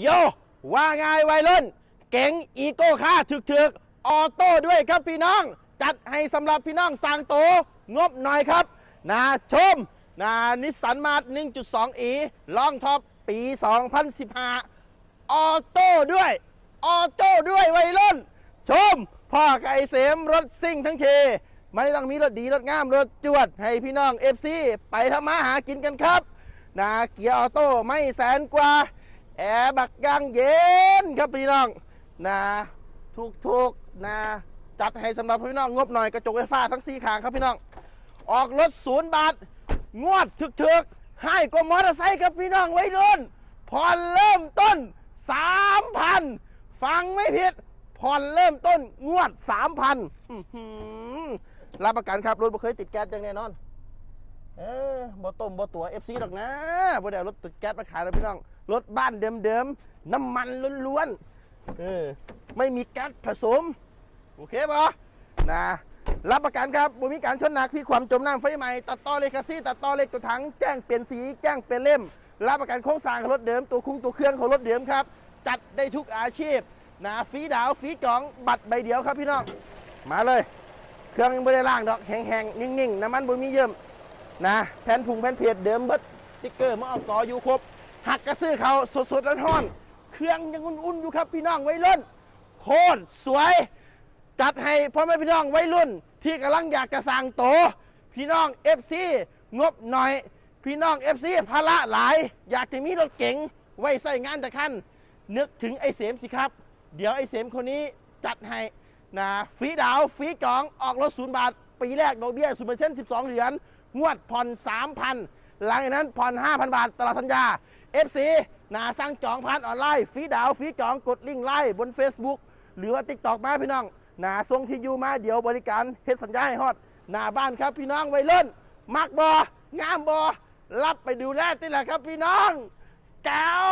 โยว่าไงวัยรุ่น เก๋งอีโก้ค่าถึกถึกออโต้ด้วยครับพี่น้อง จัดให้สำหรับพี่น้องสั่งโต งบหน่อยครับ นาชม นานิสสันมาร์1.2 e ลองท็อปปี 2015 ออโต้ด้วย ออโต้ด้วยวัยรุ่น ชม พ่อไก่เสมรถซิ่งทั้งทีไม่ต้องมีรถดี รถงาม รถจวด ให้พี่น้อง FC ไปทำมาหากินกันครับ นาเกียร์ออโต้ไม่แสนกว่า แอร์บักยางเย็นครับพี่น้องนะทุกๆนะจัดให้สำหรับพี่น้องงบหน่อยกระจกไฟฟ้าทั้งสี่ขางครับพี่น้อง ออกรถศูนย์บาท งวดถึกๆให้ก็มอเตอร์ไซค์ครับพี่น้องไว้รุ่นผ่อนเริ่มต้น3,000ฟังไม่ผิดผ่อนเริ่มต้นงวด3,000อื้อหือรับประกันครับรถบ่เคยติดแก๊สอย่างแน่นอน เออบ่ต้มบ่ตัว FC ดอกนะบ่ได้รถติดแก๊สมาขายแล้วพี่น้อง รถบ้านเดิมๆ น้ำมันล้วนๆ เออ ไม่มีแก๊สผสม โอเคปะนะ รับประกันครับบ่มีการชนหนักพี่ความจมน้ำไฟใหม่ ตัดต่อเลขซี่ ตัดต่อเลขตัวถัง แจ้งเปลี่ยนสี แจ้งเปลี่ยนเล่ม รับประกันโครงสร้างของรถเดิม ตัวคุ้งตัวเครื่องของรถเดิมครับ จัดได้ทุกอาชีพนะฟีดาวฟีจอง บัตรใบเดียวครับพี่น้อง มาเลย เครื่องยังไม่ได้ล่างดอก แห้งๆ นิ่งๆ น้ำมันบ่มีเยิ่มนะ แผ่นพุงแผ่นเพจเดิมเบิดสติ๊กเกอร์มาออกต่ออยู่ครบ หักกระซื้อเขาสดๆร้อนๆเครื่องยังอุ่นๆอยู่ครับพี่น้องไว้เล่นโคตรสวย จัดให้พ่อแม่พี่น้องไวัยรุ่น ที่กำลังอยากจะสั่งโต พี่น้อง FC งบหน่อย พี่น้อง FC ภาระหลาย อยากจะมีรถเก๋งไว้ใส่งานแต่คันนึกถึงไอ้เสมสิครับ เดี๋ยวไอ้เสมคนนี้จัดให้นะฟรีดาวฟรีจองออกรถศูนย์บาท ปีแรกดอกเบี้ยศูนย์เปอร์เซ็นต์สิบสองเหรียญงวดผ่อน3,000 หลังจากนั้นผ่อน 5,000 บาทตลอดสัญญา FC นาสั่งจองผ่านออนไลน์ฟรีดาวฟรีจองกดลิงก์ไลน์บน Facebook หรือว่า TikTok มาพี่น้องหนาทรงที่อยู่มาเดี๋ยวบริการเฮ็ดสัญญาให้ฮอดหน้าบ้านครับพี่น้องไวเล่นมักบองามบอรับไปดูแลติแหละครับพี่น้องแก้ว